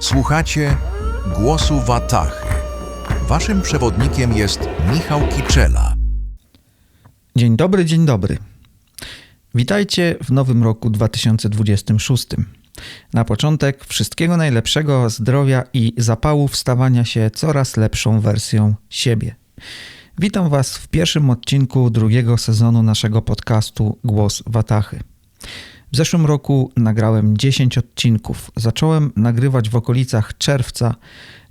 Słuchacie głosu Watachy. Waszym przewodnikiem jest Michał Kiczela. Dzień dobry, dzień dobry. Witajcie w nowym roku 2026. Na początek wszystkiego najlepszego, zdrowia i zapału wstawania się coraz lepszą wersją siebie. Witam Was w pierwszym odcinku drugiego sezonu naszego podcastu Głos Watachy. W zeszłym roku nagrałem 10 odcinków. Zacząłem nagrywać w okolicach czerwca,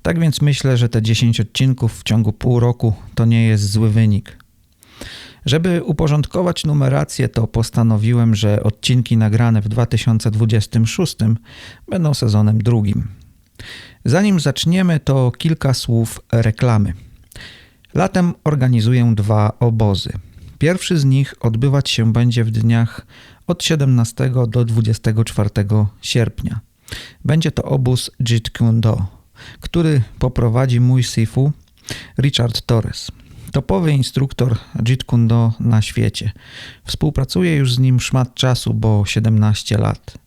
tak więc myślę, że te 10 odcinków w ciągu pół roku to nie jest zły wynik. Żeby uporządkować numerację, to postanowiłem, że odcinki nagrane w 2026 będą sezonem drugim. Zanim zaczniemy, to kilka słów reklamy. Latem organizuję dwa obozy. Pierwszy z nich odbywać się będzie w dniach od 17 do 24 sierpnia. Będzie to obóz Jeet Kune Do, który poprowadzi mój sifu Richard Torres. Topowy instruktor Jeet Kune Do na świecie. Współpracuję już z nim szmat czasu, bo 17 lat.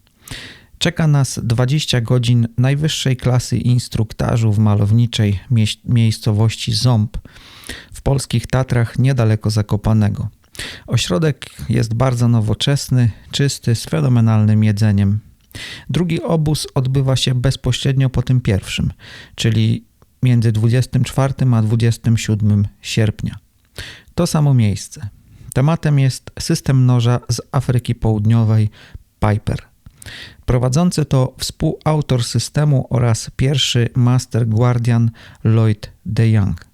Czeka nas 20 godzin najwyższej klasy instruktażu w malowniczej mie- miejscowości Ząb w polskich Tatrach niedaleko Zakopanego. Ośrodek jest bardzo nowoczesny, czysty, z fenomenalnym jedzeniem. Drugi obóz odbywa się bezpośrednio po tym pierwszym, czyli między 24 a 27 sierpnia. To samo miejsce. Tematem jest system noża z Afryki Południowej Piper. Prowadzący to współautor systemu oraz pierwszy Master Guardian Lloyd DeYoung.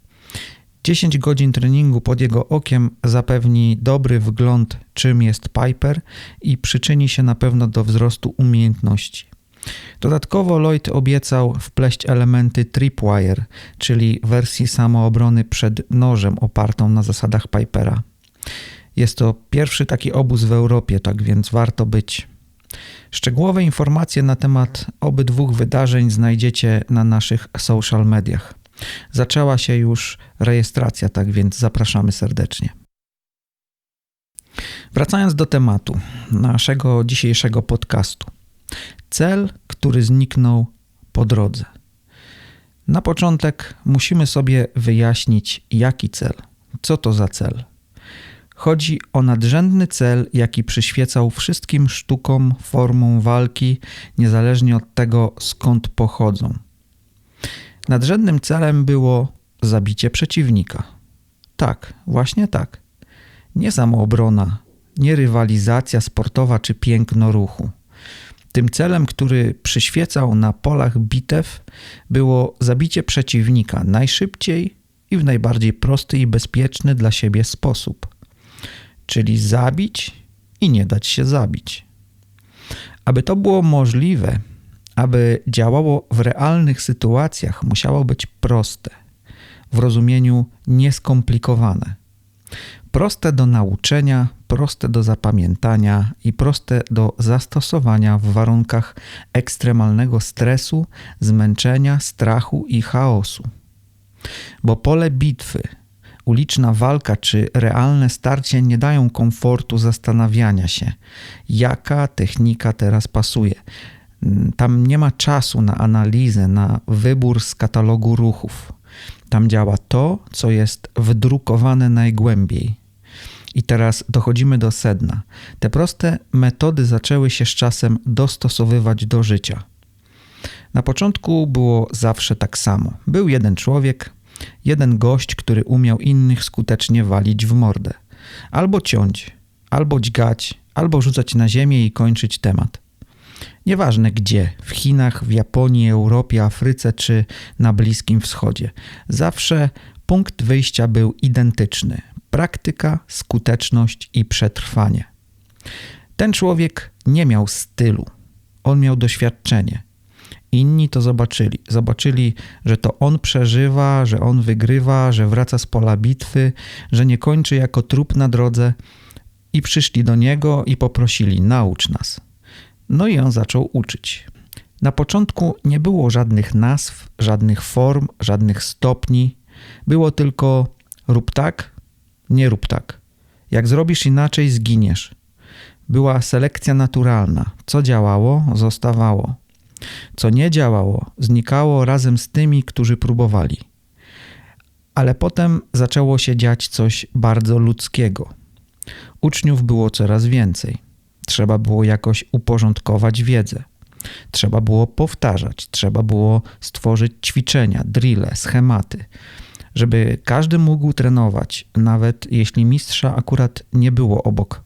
10 godzin treningu pod jego okiem zapewni dobry wgląd, czym jest Piper i przyczyni się na pewno do wzrostu umiejętności. Dodatkowo Lloyd obiecał wpleść elementy tripwire, czyli wersji samoobrony przed nożem opartą na zasadach Pipera. Jest to pierwszy taki obóz w Europie, tak więc warto być. Szczegółowe informacje na temat obydwu wydarzeń znajdziecie na naszych social mediach. Zaczęła się już rejestracja, tak więc zapraszamy serdecznie. Wracając do tematu naszego dzisiejszego podcastu. Cel, który zniknął po drodze. Na początek musimy sobie wyjaśnić, jaki cel, co to za cel. Chodzi o nadrzędny cel, jaki przyświecał wszystkim sztukom, formom walki, niezależnie od tego, skąd pochodzą. Nadrzędnym celem było zabicie przeciwnika. Tak, właśnie tak. Nie samoobrona, nie rywalizacja sportowa czy piękno ruchu. Tym celem, który przyświecał na polach bitew, było zabicie przeciwnika najszybciej i w najbardziej prosty i bezpieczny dla siebie sposób. Czyli zabić i nie dać się zabić. Aby to było możliwe, aby działało w realnych sytuacjach, musiało być proste, w rozumieniu nieskomplikowane. Proste do nauczenia, proste do zapamiętania i proste do zastosowania w warunkach ekstremalnego stresu, zmęczenia, strachu i chaosu. Bo pole bitwy, uliczna walka czy realne starcie nie dają komfortu zastanawiania się, jaka technika teraz pasuje tam nie ma czasu na analizę, na wybór z katalogu ruchów. Tam działa to, co jest wdrukowane najgłębiej. I teraz dochodzimy do sedna. Te proste metody zaczęły się z czasem dostosowywać do życia. Na początku było zawsze tak samo. Był jeden człowiek, jeden gość, który umiał innych skutecznie walić w mordę. Albo ciąć, albo dźgać, albo rzucać na ziemię i kończyć temat. Nieważne gdzie w Chinach, w Japonii, Europie, Afryce czy na Bliskim Wschodzie zawsze punkt wyjścia był identyczny: praktyka, skuteczność i przetrwanie. Ten człowiek nie miał stylu, on miał doświadczenie. Inni to zobaczyli. Zobaczyli, że to on przeżywa, że on wygrywa, że wraca z pola bitwy, że nie kończy jako trup na drodze i przyszli do niego i poprosili: naucz nas. No i on zaczął uczyć. Na początku nie było żadnych nazw, żadnych form, żadnych stopni. Było tylko rób tak, nie rób tak. Jak zrobisz inaczej, zginiesz. Była selekcja naturalna. Co działało, zostawało. Co nie działało, znikało razem z tymi, którzy próbowali. Ale potem zaczęło się dziać coś bardzo ludzkiego. Uczniów było coraz więcej. Trzeba było jakoś uporządkować wiedzę. Trzeba było powtarzać, trzeba było stworzyć ćwiczenia, drille, schematy, żeby każdy mógł trenować, nawet jeśli mistrza akurat nie było obok.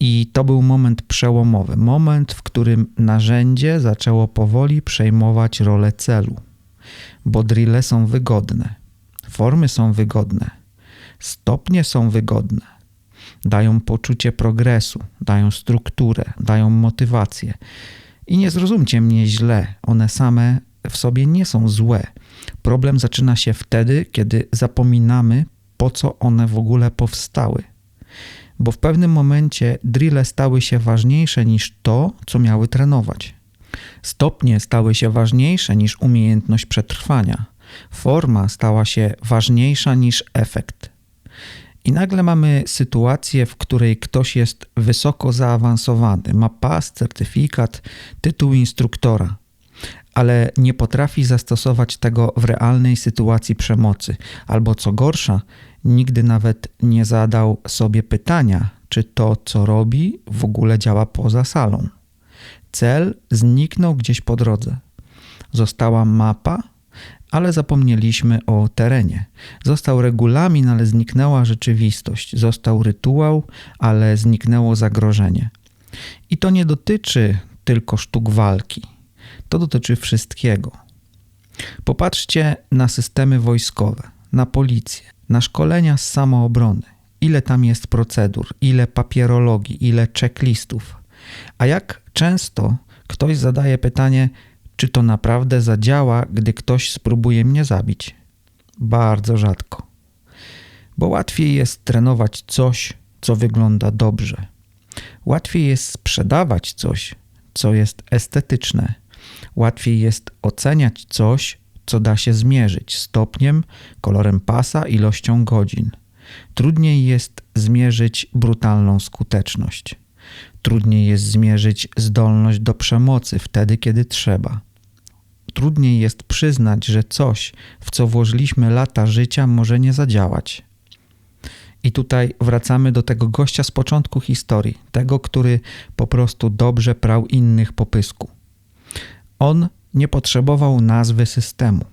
I to był moment przełomowy, moment, w którym narzędzie zaczęło powoli przejmować rolę celu, bo drille są wygodne, formy są wygodne, stopnie są wygodne, dają poczucie progresu, dają strukturę, dają motywację. I nie zrozumcie mnie źle, one same w sobie nie są złe. Problem zaczyna się wtedy, kiedy zapominamy, po co one w ogóle powstały. Bo w pewnym momencie drille stały się ważniejsze niż to, co miały trenować. Stopnie stały się ważniejsze niż umiejętność przetrwania. Forma stała się ważniejsza niż efekt. I nagle mamy sytuację, w której ktoś jest wysoko zaawansowany, ma pas, certyfikat, tytuł instruktora, ale nie potrafi zastosować tego w realnej sytuacji przemocy, albo co gorsza, nigdy nawet nie zadał sobie pytania, czy to, co robi, w ogóle działa poza salą. Cel zniknął gdzieś po drodze. Została mapa, ale zapomnieliśmy o terenie. Został regulamin, ale zniknęła rzeczywistość. Został rytuał, ale zniknęło zagrożenie. I to nie dotyczy tylko sztuk walki. To dotyczy wszystkiego. Popatrzcie na systemy wojskowe, na policję, na szkolenia z samoobrony. Ile tam jest procedur, ile papierologii, ile checklistów. A jak często ktoś zadaje pytanie, czy to naprawdę zadziała, gdy ktoś spróbuje mnie zabić? Bardzo rzadko. Bo łatwiej jest trenować coś, co wygląda dobrze. Łatwiej jest sprzedawać coś, co jest estetyczne. Łatwiej jest oceniać coś, co da się zmierzyć stopniem, kolorem pasa, ilością godzin. Trudniej jest zmierzyć brutalną skuteczność. Trudniej jest zmierzyć zdolność do przemocy wtedy, kiedy trzeba. Trudniej jest przyznać, że coś, w co włożyliśmy lata życia, może nie zadziałać. I tutaj wracamy do tego gościa z początku historii, tego, który po prostu dobrze prał innych po pysku. On nie potrzebował nazwy systemu.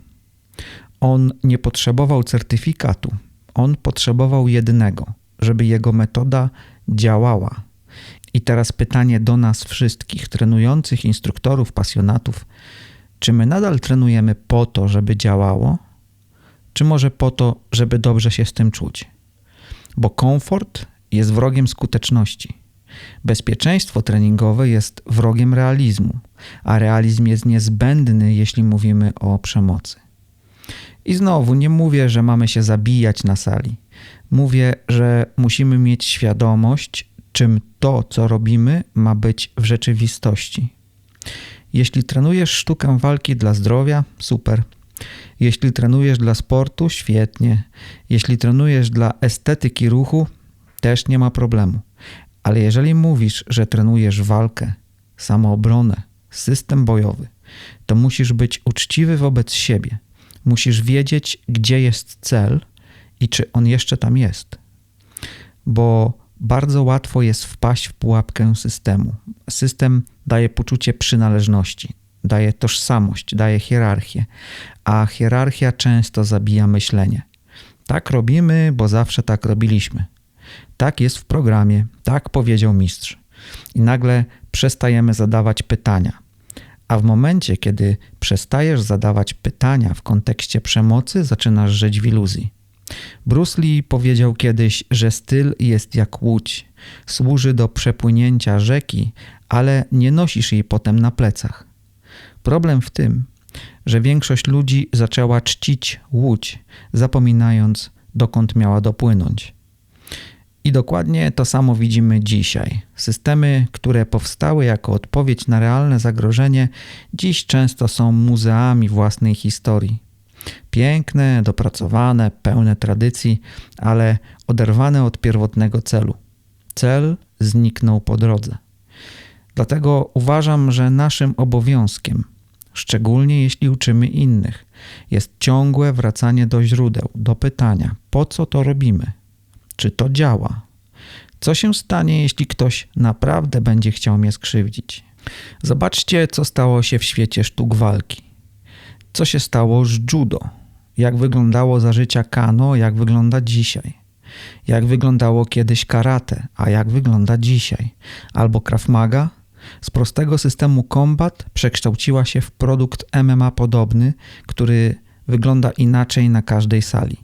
On nie potrzebował certyfikatu. On potrzebował jednego, żeby jego metoda działała. I teraz pytanie do nas wszystkich, trenujących instruktorów, pasjonatów: czy my nadal trenujemy po to, żeby działało, czy może po to, żeby dobrze się z tym czuć? Bo komfort jest wrogiem skuteczności. Bezpieczeństwo treningowe jest wrogiem realizmu, a realizm jest niezbędny, jeśli mówimy o przemocy. I znowu nie mówię, że mamy się zabijać na sali. Mówię, że musimy mieć świadomość, czym to, co robimy, ma być w rzeczywistości. Jeśli trenujesz sztukę walki dla zdrowia, super. Jeśli trenujesz dla sportu, świetnie. Jeśli trenujesz dla estetyki ruchu, też nie ma problemu. Ale jeżeli mówisz, że trenujesz walkę, samoobronę, system bojowy, to musisz być uczciwy wobec siebie. Musisz wiedzieć, gdzie jest cel i czy on jeszcze tam jest. Bo bardzo łatwo jest wpaść w pułapkę systemu. System daje poczucie przynależności, daje tożsamość, daje hierarchię, a hierarchia często zabija myślenie. Tak robimy, bo zawsze tak robiliśmy. Tak jest w programie, tak powiedział mistrz. I nagle przestajemy zadawać pytania. A w momencie, kiedy przestajesz zadawać pytania w kontekście przemocy, zaczynasz żyć w iluzji. Bruce Lee powiedział kiedyś, że styl jest jak łódź. Służy do przepłynięcia rzeki, ale nie nosisz jej potem na plecach. Problem w tym, że większość ludzi zaczęła czcić łódź, zapominając, dokąd miała dopłynąć. I dokładnie to samo widzimy dzisiaj. Systemy, które powstały jako odpowiedź na realne zagrożenie, dziś często są muzeami własnej historii. Piękne, dopracowane, pełne tradycji, ale oderwane od pierwotnego celu. Cel zniknął po drodze. Dlatego uważam, że naszym obowiązkiem, szczególnie jeśli uczymy innych, jest ciągłe wracanie do źródeł, do pytania: po co to robimy? Czy to działa? Co się stanie, jeśli ktoś naprawdę będzie chciał mnie skrzywdzić? Zobaczcie, co stało się w świecie sztuk walki. Co się stało z judo? Jak wyglądało za życia kano, jak wygląda dzisiaj? Jak wyglądało kiedyś karate, a jak wygląda dzisiaj? Albo Krav Maga? Z prostego systemu combat przekształciła się w produkt MMA podobny, który wygląda inaczej na każdej sali.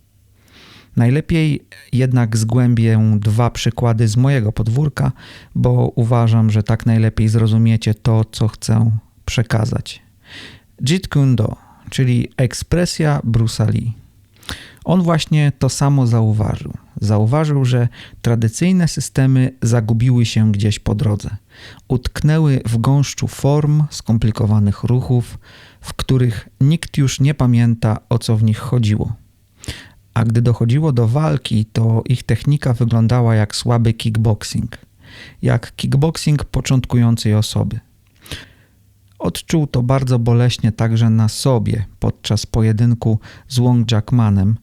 Najlepiej jednak zgłębię dwa przykłady z mojego podwórka, bo uważam, że tak najlepiej zrozumiecie to, co chcę przekazać. Jeet Kune Do, czyli ekspresja Bruce'a Lee. On właśnie to samo zauważył. Zauważył, że tradycyjne systemy zagubiły się gdzieś po drodze. Utknęły w gąszczu form, skomplikowanych ruchów, w których nikt już nie pamięta, o co w nich chodziło a gdy dochodziło do walki, to ich technika wyglądała jak słaby kickboxing, jak kickboxing początkującej osoby. Odczuł to bardzo boleśnie także na sobie podczas pojedynku z Wong Jackmanem,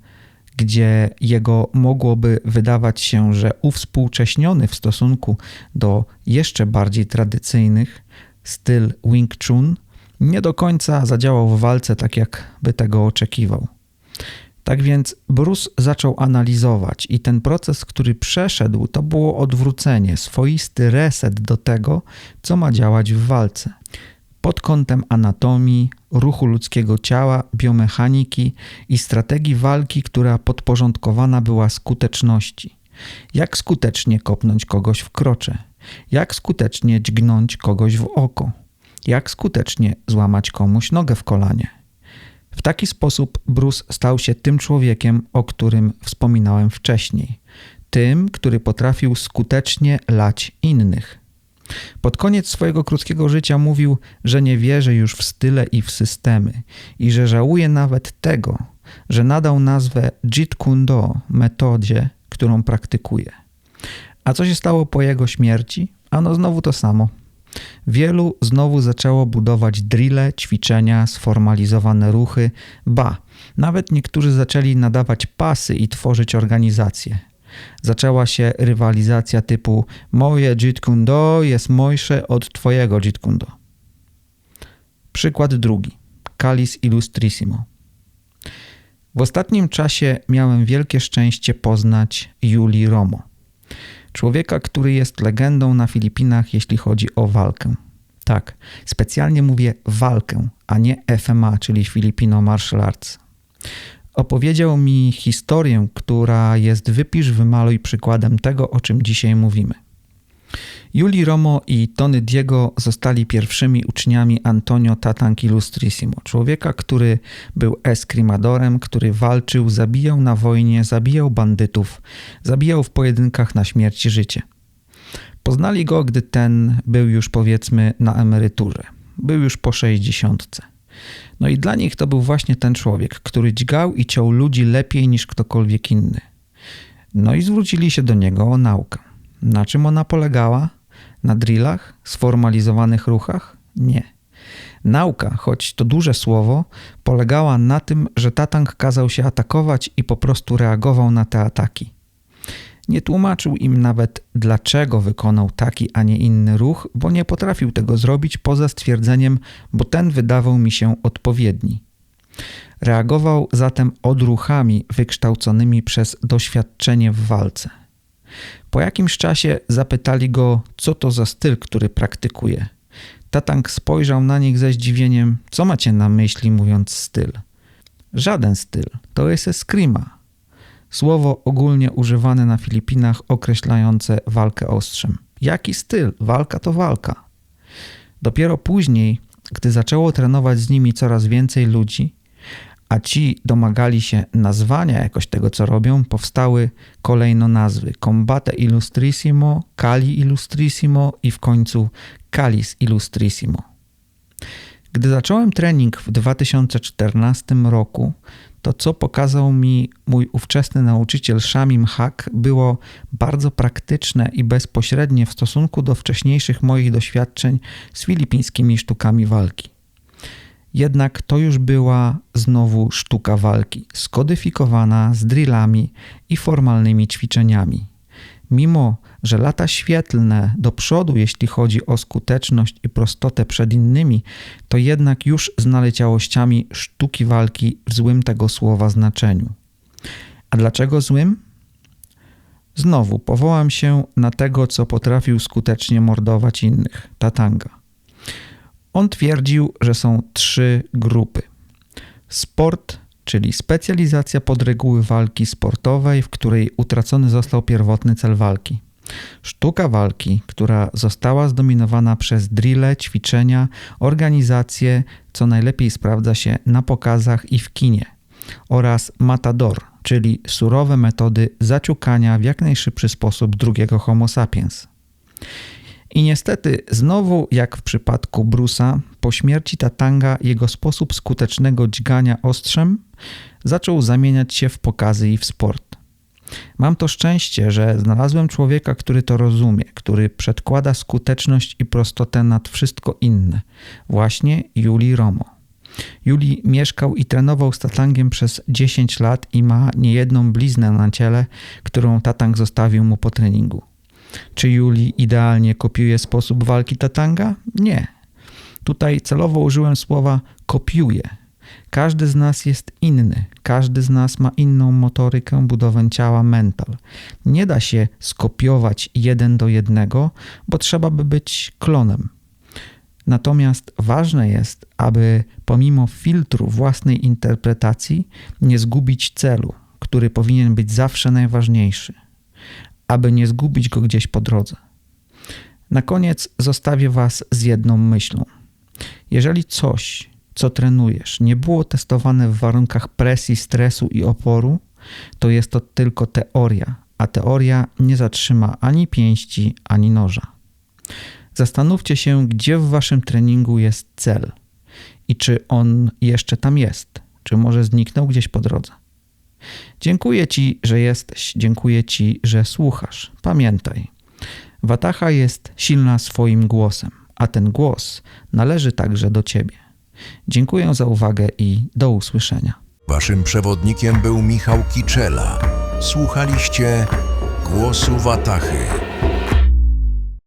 gdzie jego mogłoby wydawać się, że uwspółcześniony w stosunku do jeszcze bardziej tradycyjnych styl Wing Chun nie do końca zadziałał w walce tak, jak by tego oczekiwał. Tak więc Bruce zaczął analizować, i ten proces, który przeszedł, to było odwrócenie, swoisty reset do tego, co ma działać w walce. Pod kątem anatomii, ruchu ludzkiego ciała, biomechaniki i strategii walki, która podporządkowana była skuteczności. Jak skutecznie kopnąć kogoś w krocze, jak skutecznie dźgnąć kogoś w oko, jak skutecznie złamać komuś nogę w kolanie. W taki sposób Bruce stał się tym człowiekiem, o którym wspominałem wcześniej. Tym, który potrafił skutecznie lać innych. Pod koniec swojego krótkiego życia mówił, że nie wierzy już w style i w systemy i że żałuje nawet tego, że nadał nazwę Jeet Kune Do metodzie, którą praktykuje. A co się stało po jego śmierci? Ano znowu to samo – Wielu znowu zaczęło budować drille, ćwiczenia, sformalizowane ruchy, ba, nawet niektórzy zaczęli nadawać pasy i tworzyć organizacje. Zaczęła się rywalizacja typu moje Jeet Kune Do jest mojsze od twojego Jeet Kune Do. Przykład drugi. Calis Illustrissimo. W ostatnim czasie miałem wielkie szczęście poznać Juli Romo Człowieka, który jest legendą na Filipinach, jeśli chodzi o walkę. Tak, specjalnie mówię walkę, a nie FMA, czyli Filipino Martial Arts. Opowiedział mi historię, która jest wypisz, wymaluj przykładem tego, o czym dzisiaj mówimy. Juli Romo i Tony Diego zostali pierwszymi uczniami Antonio Tatank Illustrissimo, człowieka, który był eskrimadorem, który walczył, zabijał na wojnie, zabijał bandytów, zabijał w pojedynkach na śmierć i życie. Poznali go, gdy ten był już powiedzmy na emeryturze. Był już po sześćdziesiątce. No i dla nich to był właśnie ten człowiek, który dźgał i ciął ludzi lepiej niż ktokolwiek inny. No i zwrócili się do niego o naukę. Na czym ona polegała? Na drillach, sformalizowanych ruchach? Nie. Nauka, choć to duże słowo, polegała na tym, że Tatang kazał się atakować i po prostu reagował na te ataki. Nie tłumaczył im nawet, dlaczego wykonał taki, a nie inny ruch, bo nie potrafił tego zrobić poza stwierdzeniem, bo ten wydawał mi się odpowiedni. Reagował zatem odruchami wykształconymi przez doświadczenie w walce. Po jakimś czasie zapytali go, co to za styl, który praktykuje. Tatang spojrzał na nich ze zdziwieniem, co macie na myśli mówiąc styl. Żaden styl, to jest eskrima. Słowo ogólnie używane na Filipinach określające walkę ostrzem. Jaki styl? Walka to walka. Dopiero później, gdy zaczęło trenować z nimi coraz więcej ludzi, a ci domagali się nazwania jakoś tego, co robią, powstały kolejno nazwy Combate Illustrissimo, Kali Illustrissimo i w końcu Kalis Illustrissimo. Gdy zacząłem trening w 2014 roku, To, co pokazał mi mój ówczesny nauczyciel Shamim Hak, było bardzo praktyczne i bezpośrednie w stosunku do wcześniejszych moich doświadczeń z filipińskimi sztukami walki. Jednak to już była znowu sztuka walki, skodyfikowana z drillami i formalnymi ćwiczeniami. Mimo, że lata świetlne do przodu, jeśli chodzi o skuteczność i prostotę przed innymi, to jednak już z naleciałościami sztuki walki w złym tego słowa znaczeniu. A dlaczego złym? Znowu powołam się na tego, co potrafił skutecznie mordować innych Tatanga. On twierdził, że są trzy grupy: sport, czyli specjalizacja pod reguły walki sportowej, w której utracony został pierwotny cel walki. Sztuka walki, która została zdominowana przez drille, ćwiczenia, organizacje, co najlepiej sprawdza się na pokazach i w kinie, oraz matador, czyli surowe metody zaciukania w jak najszybszy sposób drugiego Homo sapiens. I niestety, znowu jak w przypadku Brusa, po śmierci Tatanga jego sposób skutecznego dźgania ostrzem zaczął zamieniać się w pokazy i w sport. Mam to szczęście, że znalazłem człowieka, który to rozumie, który przedkłada skuteczność i prostotę nad wszystko inne. Właśnie Juli Romo. Juli mieszkał i trenował z Tatangiem przez 10 lat i ma niejedną bliznę na ciele, którą Tatang zostawił mu po treningu. Czy Juli idealnie kopiuje sposób walki Tatanga? Nie. Tutaj celowo użyłem słowa kopiuje. Każdy z nas jest inny, każdy z nas ma inną motorykę, budowę ciała, mental. Nie da się skopiować jeden do jednego, bo trzeba by być klonem. Natomiast ważne jest, aby pomimo filtru własnej interpretacji nie zgubić celu, który powinien być zawsze najważniejszy aby nie zgubić go gdzieś po drodze. Na koniec zostawię Was z jedną myślą. Jeżeli coś, co trenujesz, nie było testowane w warunkach presji, stresu i oporu, to jest to tylko teoria, a teoria nie zatrzyma ani pięści, ani noża. Zastanówcie się, gdzie w Waszym treningu jest cel i czy on jeszcze tam jest, czy może zniknął gdzieś po drodze. Dziękuję Ci, że jesteś, dziękuję Ci, że słuchasz. Pamiętaj, Wataha jest silna swoim głosem, a ten głos należy także do Ciebie. Dziękuję za uwagę i do usłyszenia. Waszym przewodnikiem był Michał Kiczela. Słuchaliście głosu Watachy.